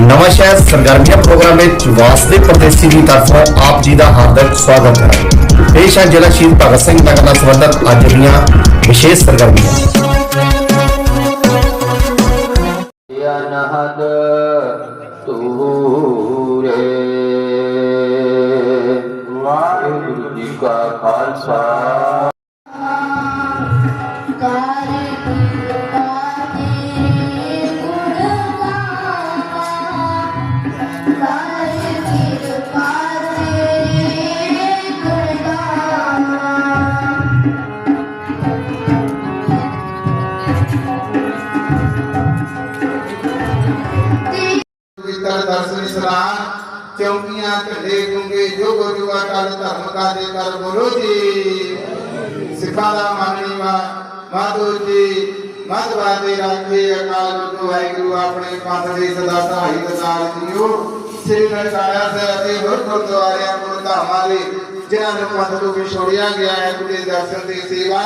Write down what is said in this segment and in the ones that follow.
ਨਵਾਂ ਸ਼ਹਿਰ ਸਰਗਰਮੀਆਂ ਪ੍ਰੋਗਰਾਮ ਵਿੱਚ ਵਾਸਤੇ ਪਰਦੇਸੀ ਦੀ ਤਰਫੋਂ ਆਪ ਜੀ ਦਾ ਹਾਰਦਿਕ ਸਵਾਗਤ ਹੈ ਪੇਸ਼ ਹੈ ਜ਼ਿਲ੍ਹਾ ਸ਼ਹੀਦ ਭਗਤ ਸਿੰਘ ਨਗਰ ਨਾਲ ਸੰਬੰਧਿਤ ਅੱਜ ਦੀਆਂ ਵਿਸ਼ੇਸ਼ ਸਰਗਰਮੀਆਂ ਅਨਹਦ ਤੂਰੇ ਵਾਹਿਗੁਰੂ ਜੀ ਕਾ ਖਾਲਸਾ ਦਰਸ਼ਨ ਸਲਾਮ ਚੌਕੀਆਂ, ਝੰਡੇ ਗੁੰਗੇ, ਜੋ ਗੁਰੂਆ ਕਲ ਧਰਮ ਕਾਜੇ ਕਰ, ਬੋਲੋ ਜੀ। ਸਿੱਖਾਂ ਦਾ ਮੰਨਣੀ ਮਾਧੋ ਜੀ। ਮਤਵਾ ਦੇ ਰਾਖੇ ਅਕਾਲ ਗੁਰੂ ਵਾਹਿਗੁਰੂ ਆਪਣੇ ਪੰਥ ਦੇ ਸਦਾ ਸਹਾਈ ਦਸਾਲ ਜੀਓ। ਸ੍ਰੀ ਨਨਕਾਣਾ ਸਾਹਿਬ ਦੇ ਹੋਰ ਗੁਰਦੁਆਰਿਆਂ ਗੁਰੂ ਦੇ ਜਿਨ੍ਹਾਂ ਨੂੰ ਪੰਥ ਤੋਂ ਵਿਛੋੜਿਆ ਗਿਆ ਹੈ, ਗੁਰੂ ਦਰਸ਼ਨ ਦੀ ਸੇਵਾ।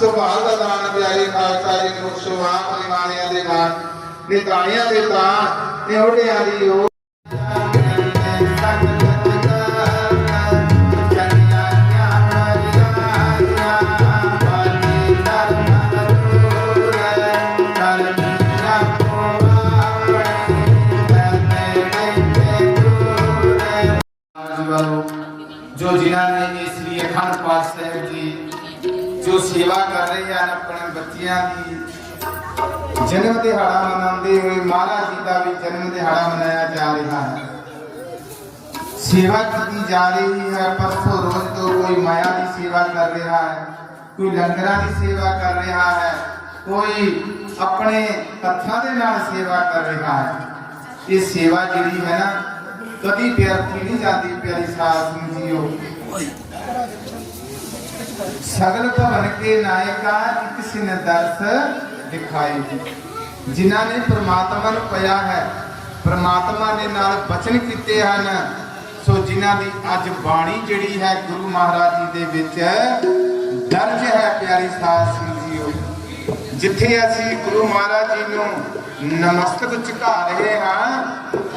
ਸੁਭਾਅ ਦਾ ਦਾਨ, ਪਿਆਰੇ ਖਾਲਸਾ ਜੀ ਨੂੰ ਸੁਭਾਅ ਪਰਿਵਾਰਿਆਂ ਦੇ ਨਾਲ ਨਿਤਾਣਿਆਂ ਦੇ ਤਾਂ ਨਿਉੜਿਆਂ ਦੀ ਉਹ ਜੋ ਜਿਨ੍ਹਾਂ ਨੇ ਇਸ ਲਈ ਅਖੰਡ ਪਾਠ ਸਾਹਿਬ ਜੀ ਜੋ ਸੇਵਾ ਕਰ ਰਹੇ ਹਨ, ਆਪਣੇ ਬੱਚਿਆਂ ਦੀ ਜਨਮ ਦਿਹਾੜਾ ਮਨਾਉਂਦੇ ਹੋਏ ਮਹਾਰਾਜ ਜੀ ਦਾ ਵੀ ਜਨਮ ਦਿਹਾੜਾ ਮਨਾਇਆ ਜਾ ਰਿਹਾ ਹੈ। ਸੇਵਾ ਕੀਤੀ ਜਾ ਰਹੀ ਹੈ ਪਰਸੋਂ ਰੋਜ਼ ਤੋਂ ਕੋਈ ਮਾਇਆ ਦੀ ਸੇਵਾ ਕਰ ਰਿਹਾ ਹੈ, ਕੋਈ ਲੰਗਰਾਂ ਦੀ ਸੇਵਾ ਕਰ ਰਿਹਾ ਹੈ, ਕੋਈ ਆਪਣੇ ਹੱਥਾਂ ਦੇ ਨਾਲ ਸੇਵਾ ਕਰ ਰਿਹਾ ਹੈ। ਇਹ ਸੇਵਾ ਜਿਹੜੀ ਹੈ ਨਾ, ਕਦੀ ਵਿਅਰਥੀ ਨਹੀਂ ਜਾਂਦੀ, ਪਿਆਰੀ ਸਾਧ ਸੰਗਤ ਜੀਓ। ਸਗਲ ਭਵਨ ਕੇ ਨਾਇਕਾ ਇੱਕ ਸਿਨ ਦਰਸ ਦਿਖਾਈ ਜਿਨ੍ਹਾਂ ਨੇ ਪ੍ਰਮਾਤਮਾ ਨੂੰ ਪਿਆ ਹੈ, ਪ੍ਰਮਾਤਮਾ ਨੇ ਨਾਲ ਬਚਨ ਕੀਤੇ ਹਨ। ਸੋ ਜਿਨ੍ਹਾਂ ਦੀ ਅੱਜ ਬਾਣੀ ਜਿਹੜੀ ਹੈ ਗੁਰੂ ਮਹਾਰਾਜ ਜੀ ਦੇ ਵਿੱਚ ਦਰਜ ਹੈ, ਪਿਆਰੀ ਸਾਧ ਸੰਗਤ ਜੀਓ। ਜਿੱਥੇ ਅਸੀਂ ਗੁਰੂ ਮਹਾਰਾਜ ਜੀ ਨੂੰ ਨਮਸਤਕ ਝੁਕਾ ਰਹੇ ਹਾਂ,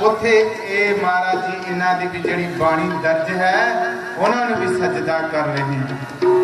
ਉੱਥੇ ਇਹ ਮਹਾਰਾਜ ਜੀ, ਇਹਨਾਂ ਦੀ ਵੀ ਜਿਹੜੀ ਬਾਣੀ ਦਰਜ ਹੈ, ਉਹਨਾਂ ਨੂੰ ਵੀ ਸਜਦਾ ਕਰ ਰਹੇ ਹਾਂ।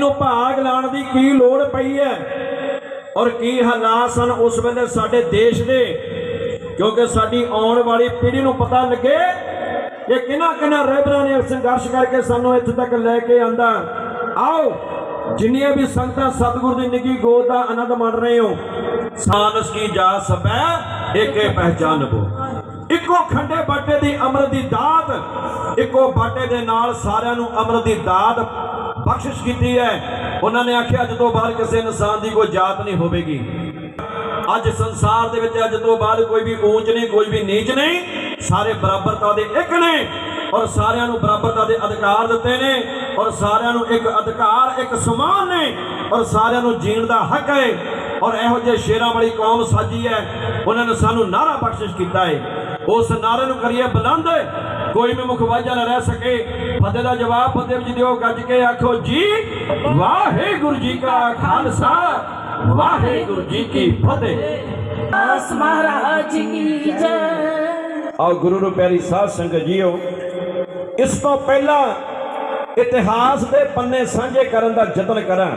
ਪਾਵਨ ਭਾਗ ਲਾਉਣ ਦੀ ਕੀ ਲੋੜ ਪਈ ਹੈ? ਔਰ ਕੀ ਹਾਲਾਤ ਸਨ ਉਸ ਵੇਲੇ ਸਾਡੇ ਦੇਸ਼ ਦੇ? ਕਿਉਂਕਿ ਸਾਡੀ ਆਉਣ ਵਾਲੀ ਪੀੜ੍ਹੀ ਨੂੰ ਪਤਾ ਲੱਗੇ ਕਿ ਕਿਹਨਾਂ ਕਿਹਨਾਂ ਰਹਿਬਰਾਂ ਨੇ ਸੰਘਰਸ਼ ਕਰਕੇ ਸਾਨੂੰ ਇੱਥੇ ਤੱਕ ਲੈ ਕੇ ਆਂਦਾ। ਆਓ, ਜਿੰਨੀਆਂ ਵੀ ਸੰਗਤਾਂ ਸਤਿਗੁਰ ਦੀ ਨਿੱਕੀ ਗੋਦ ਦਾ ਆਨੰਦ ਮਾਣ ਰਹੇ ਹੋ ਸਾਨਸ ਕੀ ਜਾ ਸਬੈ ਏਕੇ ਪਹਿਚਾਨਬੋ ਇੱਕੋ ਖੰਡੇ ਬਾਟੇ ਦੀ ਅੰਮ੍ਰਿਤ ਦੀ ਦਾਤ, ਇੱਕੋ ਬਾਟੇ ਦੇ ਨਾਲ ਸਾਰਿਆਂ ਨੂੰ ਅੰਮ੍ਰਿਤ ਦੀ ਦਾਤ ਬਖਸ਼ਿਸ਼ ਕੀਤੀ ਹੈ। ਉਹਨਾਂ ਨੇ ਆਖਿਆ, ਅੱਜ ਤੋਂ ਕਿਸੇ ਇਨਸਾਨ ਦੀ ਕੋਈ ਜਾਤ ਨਹੀਂ ਹੋਵੇਗੀ। ਅੱਜ ਸੰਸਾਰ ਦੇ ਵਿੱਚ, ਅੱਜ ਤੋਂ ਬਾਅਦ ਕੋਈ ਵੀ ਊਂਚ ਨਹੀਂ, ਕੋਈ ਵੀ ਨੀਚ ਨਹੀਂ। ਸਾਰੇ ਬਰਾਬਰਤਾ ਦੇ ਇੱਕ ਨੇ ਔਰ ਸਾਰਿਆਂ ਨੂੰ ਬਰਾਬਰਤਾ ਦੇ ਅਧਿਕਾਰ ਦਿੱਤੇ ਨੇ ਔਰ ਸਾਰਿਆਂ ਨੂੰ ਇੱਕ ਅਧਿਕਾਰ, ਇੱਕ ਸਮਾਨ ਨੇ ਔਰ ਸਾਰਿਆਂ ਨੂੰ ਜੀਣ ਦਾ ਹੱਕ ਹੈ। ਔਰ ਇਹੋ ਜਿਹੇ ਸ਼ੇਰਾਂ ਵਾਲੀ ਕੌਮ ਸਾਜੀ ਹੈ। ਉਹਨਾਂ ਨੇ ਸਾਨੂੰ ਨਾਰਾ ਬਖਸ਼ਿਸ਼ ਕੀਤਾ ਹੈ। ਉਸ ਨਾਰੇ ਨੂੰ ਕਰੀਏ ਬੁਲੰਦ ਕੋਈ ਵੀ ਮੁਖਵਾਜਾ ਨਾ ਰਹਿ ਸਕੇ। ਫਤਿਹ ਦਾ ਜਵਾਬ ਫਤਿਹ ਵਿੱਚ ਦਿਓ ਗੱਜ ਕੇ ਆਖੋ ਜੀ ਵਾਹਿਗੁਰੂ ਜੀ ਕਾ ਖਾਲਸਾ ਵਾਹਿਗੁਰੂ ਜੀ ਕੀ ਫਤਿਹ। ਆਸ ਮਹਾਰਾਜ ਕੀ ਜੈ। ਆ ਗੁਰੂ ਨੂੰ ਪਿਆਰੀ ਸਾਧ ਸੰਗਤ ਜੀਓ ਇਸ ਤੋਂ ਪਹਿਲਾਂ ਇਤਿਹਾਸ ਦੇ ਪੰਨੇ ਸਾਂਝੇ ਕਰਨ ਦਾ ਯਤਨ ਕਰਾਂ।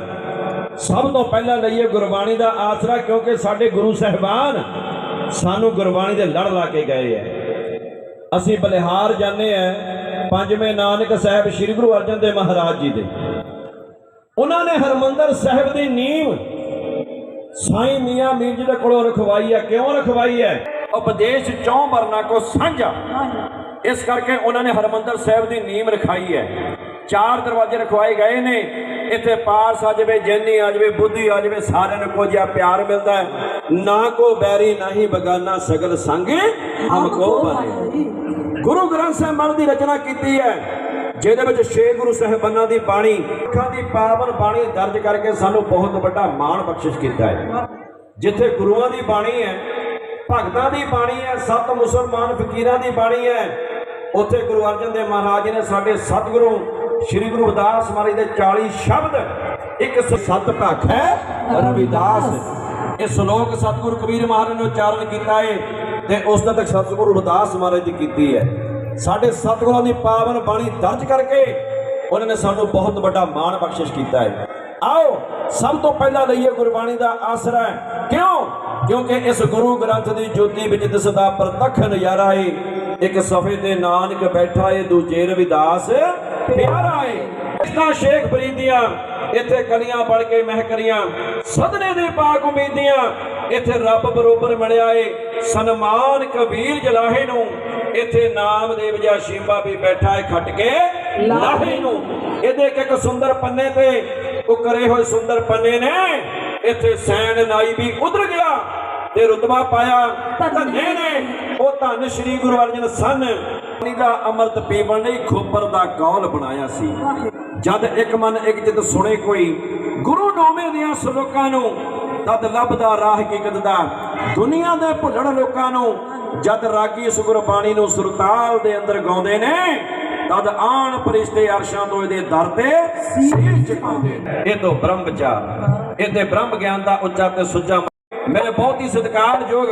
ਸਭ ਤੋਂ ਪਹਿਲਾਂ ਲਈਏ ਗੁਰਬਾਣੀ ਦਾ ਆਸਰਾ ਕਿਉਂਕਿ ਸਾਡੇ ਗੁਰੂ ਸਾਹਿਬਾਨ ਸਾਨੂੰ ਗੁਰਬਾਣੀ ਦੇ ਲੜ ਲਾ ਕੇ ਗਏ ਐ ਅਸੀਂ ਬਲਿਹਾਰ ਜਾਂਦੇ ਆ ਪੰਜਵੇਂ ਨਾਨਕ ਸਾਹਿਬ ਸ੍ਰੀ ਗੁਰੂ ਅਰਜਨ ਦੇਵ ਮਹਾਰਾਜ ਜੀ ਦੇ। ਉਹਨਾਂ ਨੇ ਹਰਮੰਦਰ ਸਾਹਿਬ ਦੀ ਨੀਂਵ ਸਾਈਂ ਮੀਆਂ ਮੀਰ ਜੀ ਦੇ ਕੋਲੋਂ ਰਖਵਾਈ ਹੈ। ਕਿਉਂ ਰਖਵਾਈ ਹੈ? ਉਪਦੇਸ਼ ਚੌਂ ਵਰਨਾ ਕੋ ਸਾਂਝਾ। ਇਸ ਕਰਕੇ ਉਹਨਾਂ ਨੇ ਹਰਮੰਦਰ ਸਾਹਿਬ ਦੀ ਨੀਂਹ ਰਖਾਈ ਹੈ। ਚਾਰ ਦਰਵਾਜ਼ੇ ਰਖਵਾਏ ਗਏ ਨੇ। ਇੱਥੇ ਪਾਰਸ ਆ ਜਾਵੇ ਜੈਨੀ ਆ ਜਾਵੇ ਬੁੱਧੀ ਆ ਜਾਵੇ ਸਾਰਿਆਂ ਨੂੰ ਕੋਈ ਜਿਹਾ ਪਿਆਰ ਮਿਲਦਾ ਹੈ। ਨਾ ਕੋ ਬੈਰੀ ਨਹੀਂ ਬਗਾਨਾ ਸਗਲ ਸੰਗੇ ਹਮ ਕੋ ਬਾਰੇ ਗੁਰੂ ਗ੍ਰੰਥ ਸਾਹਿਬ ਮਨ ਦੀ ਰਚਨਾ ਕੀਤੀ ਹੈ ਜਿਹਦੇ ਵਿੱਚ ਛੇ ਗੁਰੂ ਸਾਹਿਬਾਨਾਂ ਦੀ ਬਾਣੀ ਅੱਖਾਂ ਦੀ ਪਾਵਨ ਬਾਣੀ ਦਰਜ ਕਰਕੇ ਸਾਨੂੰ ਬਹੁਤ ਵੱਡਾ ਮਾਣ ਬਖਸ਼ਿਸ਼ ਕੀਤਾ ਹੈ। ਜਿੱਥੇ ਗੁਰੂਆਂ ਦੀ ਬਾਣੀ ਹੈ ਭਗਤਾਂ ਦੀ ਬਾਣੀ ਹੈ ਸਤ ਮੁਸਲਮਾਨ ਫਕੀਰਾਂ ਦੀ ਬਾਣੀ ਹੈ ਉੱਥੇ ਗੁਰੂ ਅਰਜਨ ਦੇਵ ਮਹਾਰਾਜ ਨੇ ਸਾਡੇ ਸਤਿਗੁਰੂ ਸ੍ਰੀ ਗੁਰੂ ਰਵਿਦਾਸ ਮਹਾਰਾਜ ਦੇ 40 ਸ਼ਬਦ, ਇੱਕ ਸ- ਸਤ ਭਖ ਹੈ। ਰਵਿਦਾਸ ਇਹ ਸ਼ਲੋਕ ਸਤਿਗੁਰੂ ਕਬੀਰ ਮਹਾਰਾਜ ਨੇ ਉਚਾਰਨ ਕੀਤਾ ਹੈ ਤੇ ਉਸ ਦਾ ਤੱਕ ਸਤਿਗੁਰੂ ਰਵਿਦਾਸ ਮਹਾਰਾਜ ਦੀ ਕੀਤੀ ਹੈ। ਸਾਡੇ ਸਤਿਗੁਰਾਂ ਦੀ ਪਾਵਨ ਬਾਣੀ ਦਰਜ ਕਰਕੇ ਉਹਨਾਂ ਨੇ ਸਾਨੂੰ ਬਹੁਤ ਵੱਡਾ ਮਾਣ ਬਖਸ਼ਿਸ਼ ਕੀਤਾ ਹੈ। ਆਓ, ਸਭ ਤੋਂ ਪਹਿਲਾਂ ਲਈਏ ਗੁਰਬਾਣੀ ਦਾ ਆਸਰਾ। ਕਿਉਂ? ਕਿਉਂਕਿ ਇਸ ਗੁਰੂ ਗ੍ਰੰਥ ਦੀ ਜੋਤੀ ਵਿੱਚ ਦਿਸਦਾ ਪ੍ਰਤੱਖ ਨਜ਼ਾਰਾ ਏ। ਇੱਕ ਸਫੇ ਤੇ ਨਾਨਕ ਬੈਠਾ ਏ, ਦੂਜੇ ਰਵਿਦਾਸ ਪਿਆਰਾ ਏ। ਇਸਦਾ ਸ਼ੇਖ ਫਰੀਦੀਆਂ ਇੱਥੇ ਕਲੀਆਂ ਬਣ ਕੇ ਮਹਿਕਰੀਆਂ, ਸਦਨੇ ਦੇ ਪਾਕ ਉਮੀਦੀਆਂ, ਇੱਥੇ ਰੱਬ ਬਰੋਬਰ ਮਿਲਿਆ ਏ। ਸਨਮਾਨ ਕਬੀਰ ਜਲਾਹੇ ਨੂੰ, ਇੱਥੇ ਨਾਮਦੇਵ ਜਾਂ ਸ਼ੀਬਾ ਵੀ ਬੈਠਾ ਏ ਖੱਟ ਕੇ ਲਾਹੇ ਨੂੰ। ਇਹਦੇ ਇੱਕ ਸੁੰਦਰ ਪੰਨੇ ਤੇ ਉਕਰੇ ਹੋਏ ਸੁੰਦਰ ਪੰਨੇ ਨੇ। ਇੱਥੇ ਸੈਨ ਨਾਈ ਵੀ ਉਧਰ ਗਿਆ ਤੇ ਰੁਤਬਾ ਪਾਇਆ। ਧੰਨੇ ਨੇ। ਉਹ ਧੰਨ ਸ੍ਰੀ ਗੁਰੂ ਅਰਜਨ ਸਨ ਪਾਣੀ ਦਾ ਅੰਮ੍ਰਿਤ ਪੀਵਣ ਲਈ ਖੋਪਰ ਦਾ ਕੌਲ ਬਣਾਇਆ ਸੀ। ਜਦ ਇੱਕ ਮਨ ਇੱਕ ਚਿਤ ਸੁਣੇ ਕੋਈ, ਗੁਰੂ ਨੋਵੇਂ ਦੀਆਂ ਸ਼ਲੋਕਾਂ ਨੂੰ, ਤਦ ਲੱਭਦਾ ਰਾਹ ਹਕੀਕਤ ਦਾ। ਦੁਨੀਆ ਦੇ ਭੁੱਲਣ ਲੋਕਾਂ ਨੂੰ, ਜਦ ਰਾਗੀ ਇਸ ਗੁਰਬਾਣੀ ਨੂੰ ਸੁਰਤਾਲ ਦੇ ਅੰਦਰ ਗਾਉਂਦੇ ਨੇ, ਤਦ ਆਣ ਫਰਿਸ਼ਤੇ ਅਰਸ਼ਾਂ ਤੋਂ ਇਹਦੇ ਦਰ ਤੇ ਸੀਸ ਝੁਕਾਉਂਦੇ ਨੇ। ਇਹ ਤੋਂ ਬ੍ਰਹਮ ਵਿਚਾਰ, ਇਹ ਬ੍ਰਹਮ ਗਿਆਨ ਦਾ ਉੱਚਾ ਤੇ ਸੁੱਚਾ ਮੇਰੇ ਬਹੁਤ ਹੀ ਸਤਿਕਾਰਯੋਗ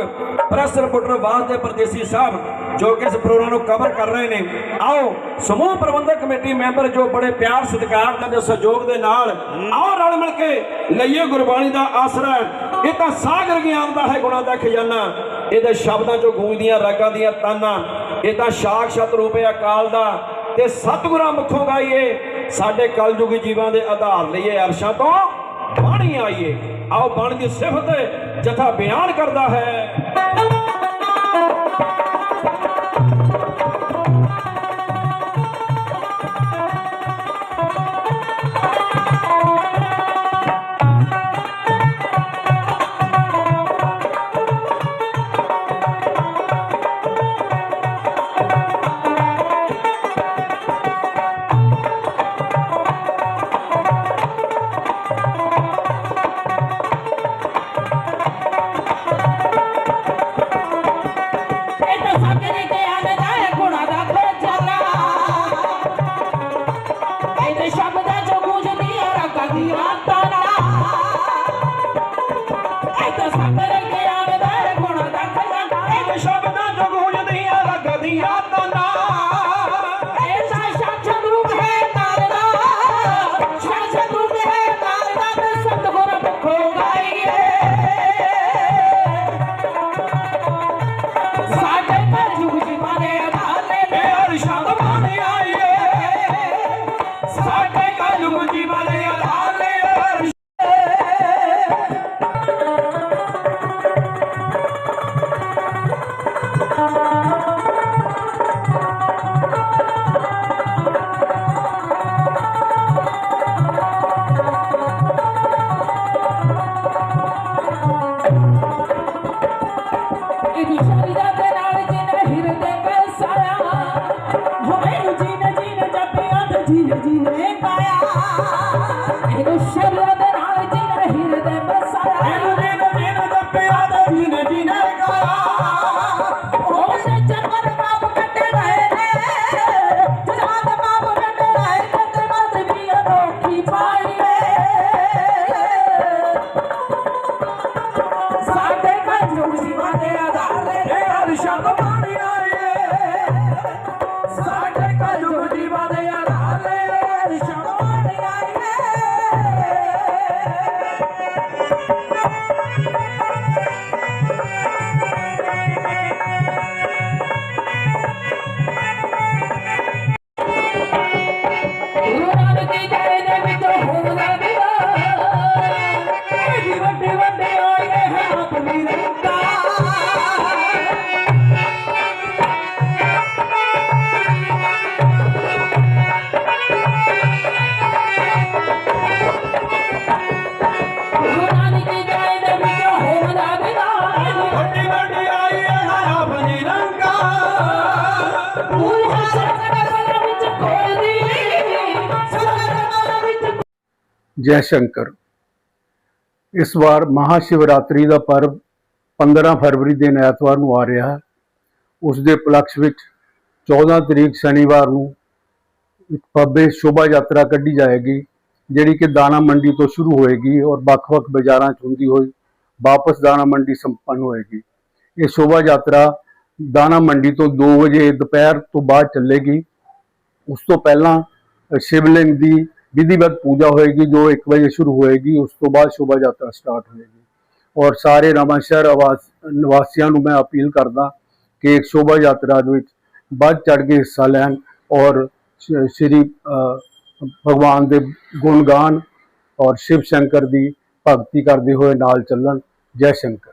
ਪ੍ਰੈਸ ਰਿਪੋਰਟਰ ਵਾਸਤੇ ਪਰਦੇਸੀ ਸਾਹਿਬ ਜੋ ਕਿ ਇਸ ਪ੍ਰੋਗਰਾਮ ਨੂੰ ਕਵਰ ਕਰ ਰਹੇ ਨੇ। ਆਓ, ਸਮੂਹ ਪ੍ਰਬੰਧਕ ਕਮੇਟੀ ਮੈਂਬਰ ਜੋ ਬੜੇ ਪਿਆਰ ਸਤਿਕਾਰ ਦੇ ਸਹਿਯੋਗ ਦੇ ਨਾਲ ਆਓ ਰਲ ਮਿਲ ਕੇ ਲਈਏ ਗੁਰਬਾਣੀ ਦਾ ਆਸਰਾ। ਇਹ ਤਾਂ ਸਾਗਰ ਗਿਆਨ ਦਾ ਹੈ ਗੁਣਾ ਦਾ ਖਜ਼ਾਨਾ। ਇਹਦੇ ਸ਼ਬਦਾਂ ਚੋਂ ਗੂੰਜਦੀਆਂ ਰਾਗਾਂ ਦੀਆਂ ਤਾਨਾਂ। ਇਹ ਤਾਂ ਸਾਖਸ਼ਾਤ ਰੂਪ ਹੈ ਅਕਾਲ ਦਾ। ਤੇ ਸਤਿਗੁਰਾਂ ਮੁਖੋਂ ਗਾਈਏ। ਸਾਡੇ ਕਲਯੁਗੀ ਜੀਵਾਂ ਦੇ ਆਧਾਰ ਲਈਏ ਅਰਸ਼ਾਂ ਤੋਂ। ਬਾਣੀ ਆਈਏ। ਆਓ ਬਾਣੀ ਦੀ ਸਿਫਤ ਜਥਾ ਬਿਆਨ ਕਰਦਾ ਹੈ। Hare ਜੈ ਸ਼ੰਕਰ। ਇਸ ਵਾਰ ਮਹਾਸ਼ਿਵਰਾਤਰੀ ਦਾ ਪਰਬ 15 ਫਰਵਰੀ ਦਿਨ ਐਤਵਾਰ ਨੂੰ ਆ ਰਿਹਾ ਹੈ। ਉਸ ਦੇ ਉਪਲਕਸ਼ ਵਿੱਚ 14 ਤਰੀਕ ਸ਼ਨੀਵਾਰ ਨੂੰ ਇੱਕ ਪੱਬੇ ਸ਼ੋਭਾ ਯਾਤਰਾ ਕੱਢੀ ਜਾਏਗੀ, ਜਿਹੜੀ ਕਿ ਦਾਣਾ ਮੰਡੀ ਤੋਂ ਸ਼ੁਰੂ ਹੋਏਗੀ ਔਰ ਵੱਖ-ਵੱਖ ਬਾਜ਼ਾਰਾਂ 'ਚ ਹੁੰਦੀ ਹੋਈ ਵਾਪਸ ਦਾਣਾ ਮੰਡੀ ਸੰਪੰਨ ਹੋਏਗੀ। ਇਹ ਸ਼ੋਭਾ ਯਾਤਰਾ ਦਾਣਾ ਮੰਡੀ ਤੋਂ 2 ਵਜੇ ਦੁਪਹਿਰ ਤੋਂ ਬਾਅਦ ਚੱਲੇਗੀ। ਉਸ ਤੋਂ ਪਹਿਲਾਂ ਸ਼ਿਵਲਿੰਗ ਦੀ ਵਿਧੀਵਤ ਪੂਜਾ ਹੋਏਗੀ ਜੋ 1 ਵਜੇ ਸ਼ੁਰੂ ਹੋਏਗੀ ਉਸ ਤੋਂ ਬਾਅਦ ਸ਼ੋਭਾ ਯਾਤਰਾ ਸਟਾਰਟ ਹੋਏਗੀ ਔਰ ਸਾਰੇ ਨਵਾਂਸ਼ਹਿਰ ਆਵਾਸ ਨਿਵਾਸੀਆਂ ਨੂੰ ਮੈਂ ਅਪੀਲ ਕਰਦਾ ਕਿ ਸ਼ੋਭਾ ਯਾਤਰਾ ਦੇ ਵਿੱਚ ਵੱਧ ਚੜ ਕੇ ਹਿੱਸਾ ਲੈਣ ਔਰ ਸ਼੍ਰੀ ਭਗਵਾਨ ਦੇ ਗੁਣਗਾਨ ਔਰ ਸ਼ਿਵ ਸ਼ੰਕਰ ਦੀ ਭਗਤੀ ਕਰਦੇ ਹੋਏ ਨਾਲ ਚੱਲਣ Jai Shankar